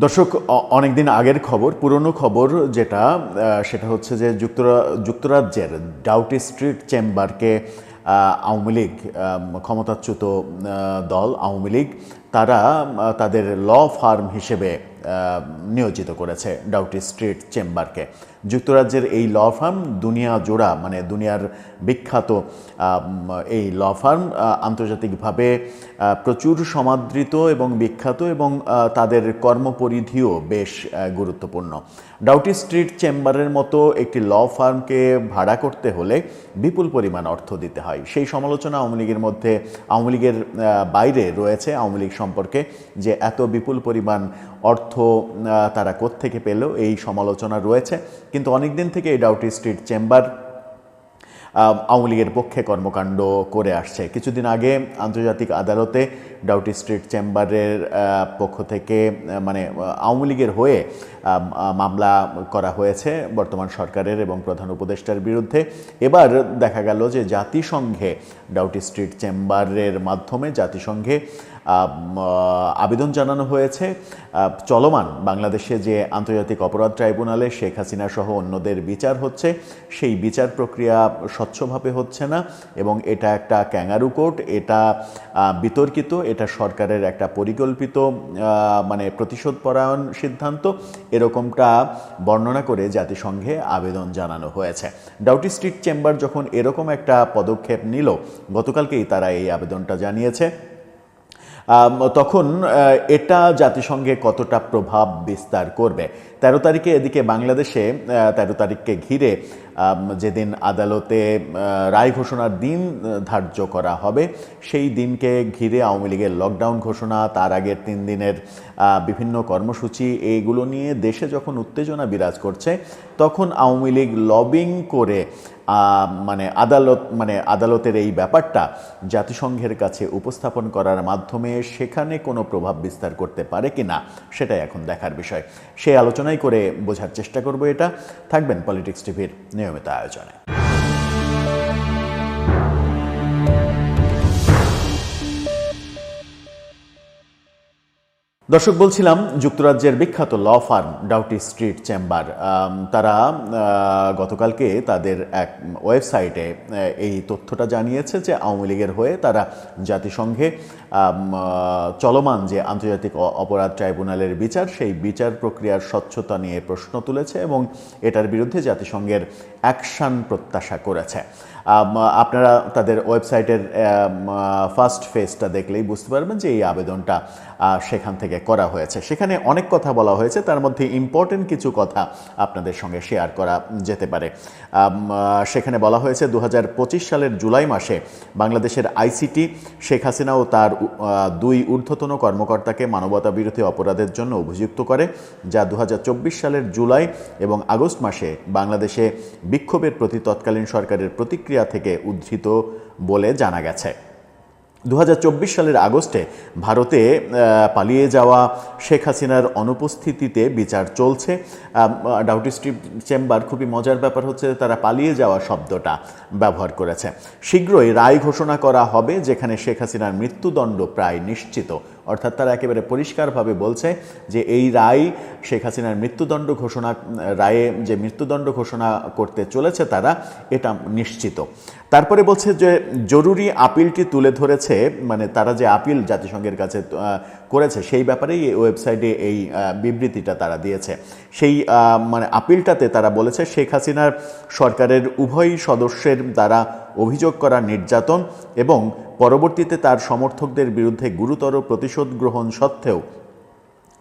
দর্শক অনেকদিন আগের খবর, পুরনো খবর যেটা সেটা হচ্ছে যে যুক্তরা, যুক্তরাজ্যের ডাউটি স্ট্রিট চেম্বারকে আওয়ামী লীগ ক্ষমতাচ্যুত দল, আওয়ামী লীগ, তারা তাদের ল ফার্ম হিসেবে নিয়োজিত করেছে ডাউটি স্ট্রিট চেম্বারকে। যুক্তরাজ্যের এই ল ফার্ম দুনিয়া জোড়া মানে দুনিয়ার বিখ্যাত এই ল ফার্ম আন্তর্জাতিকভাবে প্রচুর সমাদৃত এবং বিখ্যাত এবং তাদের কর্মপরিধিও বেশ গুরুত্বপূর্ণ। ডাউটি স্ট্রিট চেম্বারের মতো একটি ল ফার্মকে ভাড়া করতে হলে বিপুল পরিমাণ অর্থ দিতে হয়। সেই সমালোচনা আওয়ামী লীগের মধ্যে, আওয়ামী লীগের বাইরে রয়েছে আওয়ামী লীগ সম্পর্কে যে এত বিপুল পরিমাণ অর্থ তারা কোত্থেকে পেল এই সমালোচনা রয়েছে। কিন্তু অনেক দিন থেকে এই ডাউটি স্ট্রিট চেম্বার আওয়ামী লীগের পক্ষে কর্মকাণ্ড করে আসছে। কিছুদিন আগে আন্তর্জাতিক আদালতে ডাউটি স্ট্রিট চেম্বারের পক্ষ থেকে মানে আওয়ামী লীগের হয়ে মামলা করা হয়েছে বর্তমান সরকারের এবং প্রধান উপদেষ্টার বিরুদ্ধে। এবার দেখা গেল যে জাতিসংঘে ডাউটি স্ট্রিট চেম্বারের মাধ্যমে জাতিসংঘে আবেদন জানানো হয়েছে। চলমান বাংলাদেশে যে আন্তর্জাতিক অপরাধ ট্রাইব্যুনালে শেখ হাসিনা সহ অন্যদের বিচার হচ্ছে, সেই বিচার প্রক্রিয়া স্বচ্ছভাবে হচ্ছে না এবং এটা একটা ক্যাঙ্গারু কোর্ট, এটা বিতর্কিত, এটা সরকারের একটা পরিকল্পিত মানে প্রতিশোধ পরায়ণ সিদ্ধান্ত। এরকমটা বর্ণনা করে জাতিসংঘে আবেদন জানানো হয়েছে। ডাউটি স্ট্রিট চেম্বার যখন এরকম একটা পদক্ষেপ নিল, গতকালকেই তারা এই আবেদনটা জানিয়েছে। তখন এটা জাতিসংঘে কতটা প্রভাব বিস্তার করবে? তেরো তারিখে এদিকে বাংলাদেশে তেরো তারিখকে ঘিরে যেদিন আদালতে রায় ঘোষণার দিন ধার্য করা হবে, সেই দিনকে ঘিরে আওয়ামী লীগের লকডাউন ঘোষণা, তার আগের তিন দিনের বিভিন্ন কর্মসূচি এইগুলো নিয়ে দেশে যখন উত্তেজনা বিরাজ করছে, তখন আওয়ামী লীগ লবিং করে মানে আদালত মানে আদালতের এই ব্যাপারটা জাতিসংঘের কাছে উপস্থাপন করার মাধ্যমে সেখানে কোনো প্রভাব বিস্তার করতে পারে কি না সেটাই এখন দেখার বিষয়। সেই আলোচনাই করে বোঝার চেষ্টা করব এটা। থাকবেন পলিটিক্স টিভির নিয়মিত আয়োজনে। দর্শক, বলছিলাম যুক্তরাজ্যের বিখ্যাত law firm Doughty Street chamber তারা গতকালকে তাদের এক ওয়েবসাইটে এই তথ্যটা জানিয়েছে যে আওয়ামী লীগের হয়ে তারা জাতিসংঘে চলমান যে আন্তর্জাতিক অপরাধ ট্রাইব্যুনালের বিচার, সেই বিচার প্রক্রিয়ার স্বচ্ছতা নিয়ে প্রশ্ন তুলেছে এবং এটার বিরুদ্ধে জাতিসংঘের অ্যাকশন প্রত্যাশা করেছে। আপনারা তাদের ওয়েবসাইটের ফার্স্ট ফেজটা দেখলেই বুঝতে পারবেন যে এই আবেদনটা সেখান থেকে করা হয়েছে। সেখানে অনেক কথা বলা হয়েছে, তার মধ্যে ইম্পর্টেন্ট কিছু কথা আপনাদের সঙ্গে শেয়ার করা যেতে পারে। সেখানে বলা হয়েছে দু হাজার পঁচিশ সালের জুলাই মাসে বাংলাদেশের আইসিটি শেখ হাসিনা ও তার দুই ঊর্ধ্বতন কর্মকর্তাকে মানবতাবিরোধী অপরাধের জন্য অভিযুক্ত করে, যা দু হাজার চব্বিশ সালের জুলাই এবং আগস্ট মাসে বাংলাদেশে বিক্ষোভের প্রতি তৎকালীন সরকারের প্রতিক্রিয়া থেকে উদ্ধৃত বলে জানা গেছে। দু হাজার চব্বিশ সালের আগস্টে ভারতে পালিয়ে যাওয়া শেখ হাসিনার অনুপস্থিতিতে বিচার চলছে। ডাউটি স্ট্রিপ চেম্বার খুবই মজার ব্যাপার হচ্ছে তারা পালিয়ে যাওয়া শব্দটা ব্যবহার করেছে। শীঘ্রই রায় ঘোষণা করা হবে, যেখানে শেখ হাসিনার মৃত্যুদণ্ড প্রায় নিশ্চিত অর্থাৎ তারা একেবারে পরিষ্কারভাবে বলছে যে এই রায় শেখ হাসিনার মৃত্যুদণ্ড ঘোষণা, রায়ে যে মৃত্যুদণ্ড ঘোষণা করতে চলেছে তারা, এটা নিশ্চিত। তারপরে বলছে যে জরুরি আপিলটি তুলে ধরেছে মানে তারা যে আপিল জাতিসংঘের কাছে করেছে, সেই ব্যাপারেই ওয়েবসাইটে এই বিবৃতিটা তারা দিয়েছে। সেই মানে আপিলটাতে তারা বলেছে শেখ হাসিনার সরকারের উভয় সদস্যের দ্বারা অভিযোগ করা নির্যাতন এবং পরবর্তীতে তার সমর্থকদের বিরুদ্ধে গুরুতর প্রতিশোধ গ্রহণ সত্ত্বেও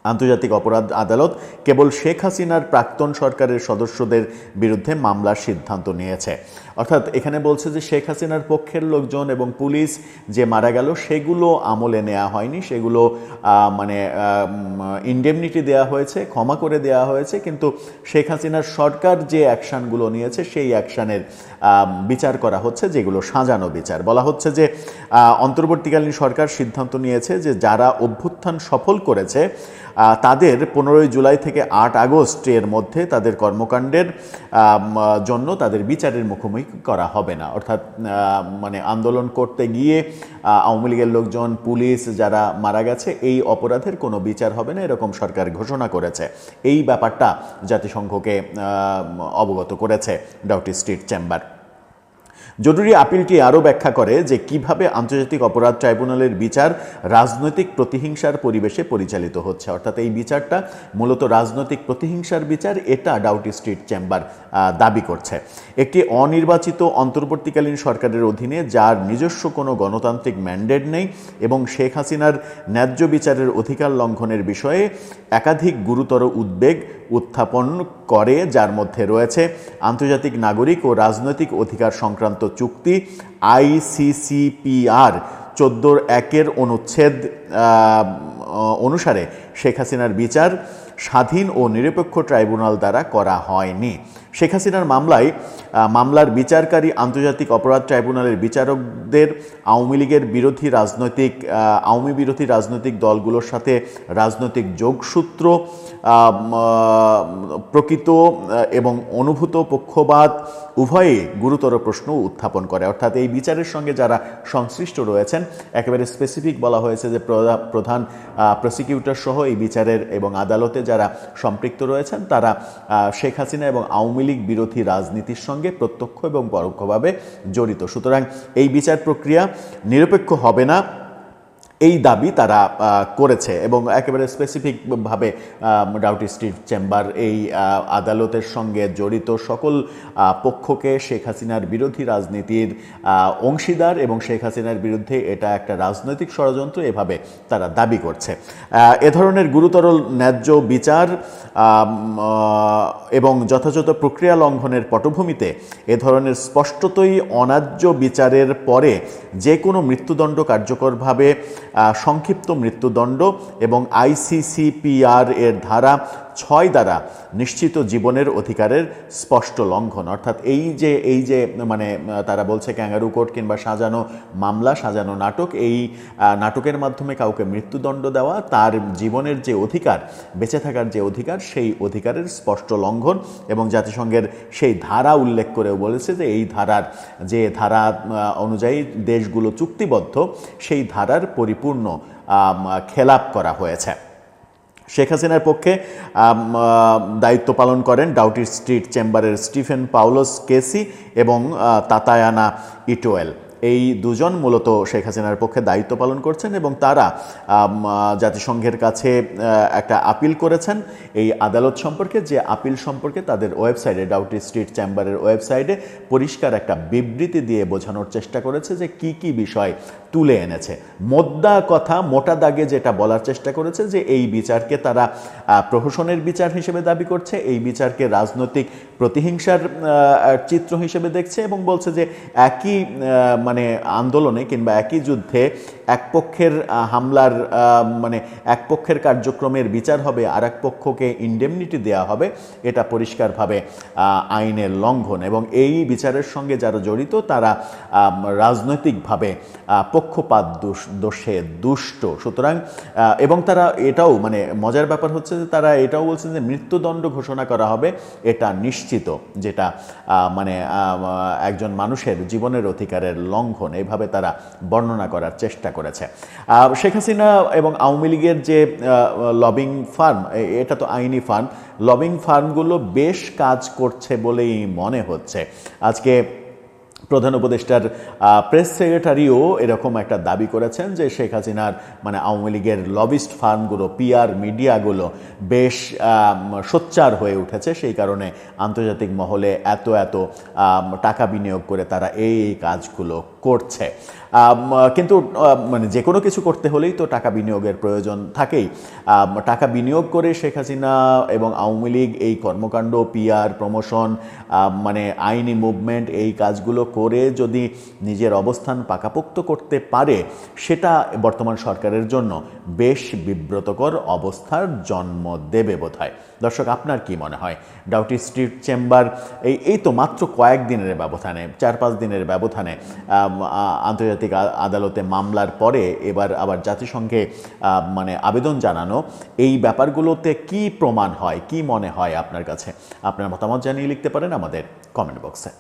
আন্তর্জাতিক অপরাধ আদালত কেবল শেখ হাসিনার প্রাক্তন সরকারের সদস্যদের বিরুদ্ধে মামলার সিদ্ধান্ত নিয়েছে। অর্থাৎ এখানে বলছে যে শেখ হাসিনার পক্ষের লোকজন এবং পুলিশ যে মারা গেল, সেগুলো আমলে নেওয়া হয়নি, সেগুলো মানে ইন্ডেমনিটি দেওয়া হয়েছে, ক্ষমা করে দেওয়া হয়েছে, কিন্তু শেখ হাসিনার সরকার যে অ্যাকশানগুলো নিয়েছে, সেই অ্যাকশানের বিচার করা হচ্ছে, যেগুলো সাজানো বিচার। বলা হচ্ছে যে অন্তর্বর্তীকালীন সরকার সিদ্ধান্ত নিয়েছে যে যারা অভ্যুত্থান সফল করেছে তাদের পনেরোই জুলাই থেকে আট আগস্টের মধ্যে তাদের কর্মকাণ্ডের জন্য তাদের বিচারের মুখোমুখি করা হবে না। অর্থাৎ মানে আন্দোলন করতে গিয়ে আওয়ামী লীগের লোকজন, পুলিশ যারা মারা গেছে, এই অপরাধের কোনো বিচার হবে না, এরকম সরকার ঘোষণা করেছে। এই ব্যাপারটা জাতিসংঘকে অবগত করেছে ডাউটি স্ট্রিট চেম্বার জরুরি আপিলটি আরও ব্যাখ্যা করে যে কীভাবে আন্তর্জাতিক অপরাধ ট্রাইব্যুনালের বিচার রাজনৈতিক প্রতিহিংসার পরিবেশে পরিচালিত হচ্ছে। অর্থাৎ এই বিচারটা মূলত রাজনৈতিক প্রতিহিংসার বিচার, এটা ডাউটি স্ট্রিট চেম্বার দাবি করছে। একটি অনির্বাচিত অন্তর্বর্তীকালীন সরকারের অধীনে যার নিজস্ব কোনো গণতান্ত্রিক ম্যান্ডেট নেই এবং শেখ হাসিনার ন্যায্য বিচারের অধিকার লঙ্ঘনের বিষয়ে একাধিক গুরুতর উদ্বেগ উত্থাপন করে, যার মধ্যে রয়েছে আন্তর্জাতিক নাগরিক ও রাজনৈতিক অধিকার সংক্রান্ত চুক্তি আইসিসিপিআর চোদ্দোর একের অনুচ্ছেদ অনুসারে শেখ হাসিনার বিচার স্বাধীন ও নিরপেক্ষ ট্রাইব্যুনাল দ্বারা করা হয়নি। শেখ হাসিনার মামলায় মামলার বিচারকারী আন্তর্জাতিক অপরাধ ট্রাইব্যুনালের বিচারকদের আওয়ামী লীগের বিরোধী রাজনৈতিক আওয়ামী বিরোধী রাজনৈতিক দলগুলোর সাথে রাজনৈতিক যোগসূত্র প্রকৃত এবং অনুভূত পক্ষপাত উভয়ে গুরুতর প্রশ্ন উত্থাপন করে। অর্থাৎ এই বিচারের সঙ্গে যারা সংশ্লিষ্ট রয়েছেন, একেবারে স্পেসিফিক বলা হয়েছে যে প্রধা- প্রধান প্রসিকিউটর সহ এই বিচারের এবং আদালতে যারা সম্পৃক্ত রয়েছেন, তারা শেখ হাসিনা এবং আওয়ামী লীগ বিরোধী রাজনীতির সঙ্গে প্রত্যক্ষ এবং পরোক্ষভাবে জড়িত। সুতরাং এই বিচার প্রক্রিয়া নিরপেক্ষ হবে না। এই দাবি তারা করেছে এবং একেবারে স্পেসিফিকভাবে ডাউটি স্ট্রিট চেম্বার এই আদালতের সঙ্গে জড়িত সকল পক্ষকে শেখ হাসিনার বিরোধী রাজনীতির অংশীদার এবং শেখ হাসিনার বিরুদ্ধে এটা একটা রাজনৈতিক ষড়যন্ত্র এভাবে তারা দাবি করছে। এ ধরনের গুরুতর ন্যায্য বিচার এবং যথাযথ প্রক্রিয়া লঙ্ঘনের পটভূমিতে এ ধরনের স্পষ্টতই অন্যায্য বিচারের পরে যে কোনো মৃত্যুদণ্ড কার্যকরভাবে সংক্ষিপ্ত মৃত্যুদণ্ড এবং আইসিসিপিআর এর ধারা ছয় দ্বারা নিশ্চিত জীবনের অধিকারের স্পষ্ট লঙ্ঘন। অর্থাৎ এই যে এই যে মানে তারা বলছে ক্যাঙ্গারু কোর্ট কিংবা সাজানো মামলা, সাজানো নাটক, এই নাটকের মাধ্যমে কাউকে মৃত্যুদণ্ড দেওয়া, তার জীবনের যে অধিকার, বেঁচে থাকার যে অধিকার, সেই অধিকারের স্পষ্ট লঙ্ঘন এবং জাতিসংঘের সেই ধারা উল্লেখ করেও বলেছে যে এই ধারার যে ধারা অনুযায়ী দেশগুলো চুক্তিবদ্ধ, সেই ধারার পরিপূর্ণ খেলাপ করা হয়েছে। শেখ হাসিনার পক্ষে দায়িত্ব পালন করেন ডাউটি স্ট্রিট চেম্বারের স্টিফেন পাউলোস কেসি এবং তাতায়ানা ইটোয়েল। এই দুজন মূলত শেখ হাসিনার পক্ষে দায়িত্ব পালন করছেন এবং তারা জাতিসংঘের কাছে একটা আপিল করেছেন এই আদালত সম্পর্কে, যে আপিল সম্পর্কে তাদের ওয়েবসাইটে, ডাউটি স্ট্রিট চেম্বারের ওয়েবসাইটে পরিষ্কার একটা বিবৃতি দিয়ে বোঝানোর চেষ্টা করেছে যে কি কি বিষয় তুলে এনেছে। মোদ্দা কথা, মোটা দাগে যেটা বলার চেষ্টা করেছে যে এই বিচারকে তারা প্রহসনের বিচার হিসেবে দাবি করছে, এই বিচারকে রাজনৈতিক প্রতিহিংসার চিত্র হিসেবে দেখছে এবং বলছে যে একই মানে আন্দোলনে কিংবা একই যুদ্ধে এক পক্ষের হামলার মানে এক পক্ষের কার্যক্রমের বিচার হবে আর এক পক্ষকে ইন্ডেমনিটি দেওয়া হবে, এটা পরিষ্কারভাবে আইনের লঙ্ঘন এবং এই বিচারের সঙ্গে যারা জড়িত তারা রাজনৈতিকভাবে পক্ষপাত দোষ- দোষে দুষ্ট। সুতরাং এবং তারা এটাও মানে মজার ব্যাপার হচ্ছে যে তারা এটাও বলছেন যে মৃত্যুদণ্ড ঘোষণা করা হবে, এটা নিশ্চিত, যেটা মানে একজন মানুষের জীবনের অধিকারের লঙ্ঘন। এইভাবে তারা বর্ণনা করার চেষ্টা করেছে। শেখ হাসিনা এবং আওয়ামী লীগের যে লবিং ফার্ম এটা তো আইনি ফার্ম, লবিং ফার্মগুলো বেশ কাজ করছে বলেই মনে হচ্ছে। আজকে প্রধান উপদেষ্টার প্রেস সেক্রেটারিও এরকম একটা দাবি করেছেন যে শেখ হাসিনার মানে আওয়ামী লীগের লবিস্ট ফার্মগুলো, পিআর মিডিয়াগুলো বেশ সোচ্চার হয়ে উঠেছে। সেই কারণে আন্তর্জাতিক মহলে এত এত টাকা বিনিয়োগ করে তারা এই কাজগুলো করছে। কিন্তু মানে যে কোনো কিছু করতে হলেই তো টাকা বিনিয়োগের প্রয়োজন থাকেই। টাকা বিনিয়োগ করে শেখ হাসিনা এবং আওয়ামী লীগ এই কর্মকাণ্ড পিআর প্রমোশন মানে আইনি মুভমেন্ট এই কাজগুলো করে যদি নিজের অবস্থান পাকাপোক্ত করতে পারে, সেটা বর্তমান সরকারের জন্য বেশ বিব্রতকর অবস্থার জন্ম দেবে বোধহয়। দর্শক, আপনার কি মনে হয়? ডাউটি স্ট্রিট চেম্বার এই এই তো মাত্র কয়েক দিনের ব্যবধানে, চার পাঁচ দিনের ব্যবধানে আন্তর্জাতিক আন্তর্জাতিক আদালতে মামলার পরে এবার আবার জাতিসংঘে মানে আবেদন জানানো, এই ব্যাপারগুলোতে কি প্রমাণ হয়, কি মনে হয় আপনার কাছে? আপনার মতামত জানিয়ে লিখতে পারেন আমাদের কমেন্ট বক্সে